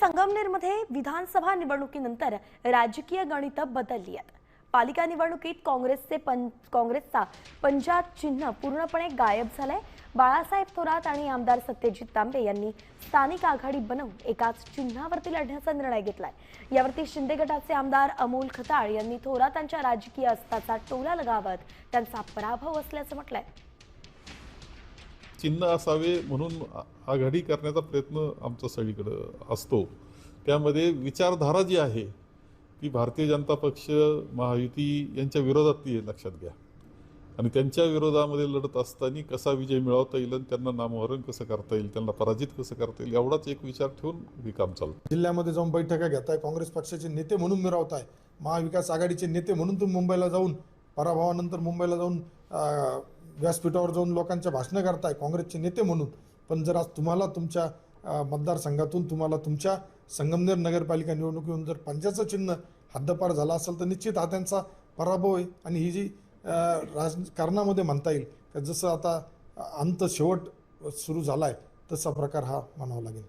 संगमनेरमध्ये विधानसभा निवडणुकीनंतर राजकीय गणितं बदलली आहेत. पालिका निवडणुकीत काँग्रेसचे पं काँग्रेसचा पंजाब चिन्ह पूर्णपणे गायब झालंय. बाळासाहेब थोरात आणि आमदार सत्यजित तांबे यांनी स्थानिक आघाडी बनवून एकाच चिन्हावरती लढण्याचा निर्णय घेतलाय. यावरती शिंदे गटाचे आमदार अमोल खताळ यांनी थोरातांच्या राजकीय अस्ताचा टोला लगावत त्यांचा पराभव असल्याचं म्हटलंय. चिन्ह असावे म्हणून आघाडी करण्याचा प्रयत्न आमचा सगळीकडं असतो. त्यामध्ये विचारधारा जी आहे ती भारतीय जनता पक्ष महायुती यांच्या विरोधातली आहे लक्षात घ्या. आणि त्यांच्या विरोधामध्ये लढत असताना कसा विजय मिळवता येईल आणि त्यांना नामोहरण कसं करता येईल त्यांना पराजित कसं करता येईल एवढाच एक विचार ठेवून हे काम चालतं. जिल्ह्यामध्ये जाऊन बैठका घेताय काँग्रेस पक्षाचे नेते म्हणून मिळवताय महाविकास आघाडीचे नेते म्हणून तुम्ही मुंबईला जाऊन पराभवानंतर मुंबईला जाऊन व्यासपीठावर जाऊन लोकांच्या भाषणं करताय काँग्रेसचे नेते म्हणून. पण जर आज तुम्हाला तुमच्या मतदारसंघातून तुम्हाला तुमच्या संगमनेर नगरपालिका निवडणुकीहून जर पंजाचं चिन्ह हद्दपार झाला असेल तर निश्चित हा त्यांचा पराभव आहे. आणि ही जी राजकारणामध्ये म्हणता येईल का जसं आता अंत शेवट सुरू झाला आहे तसा प्रकार हा म्हणावा लागेल.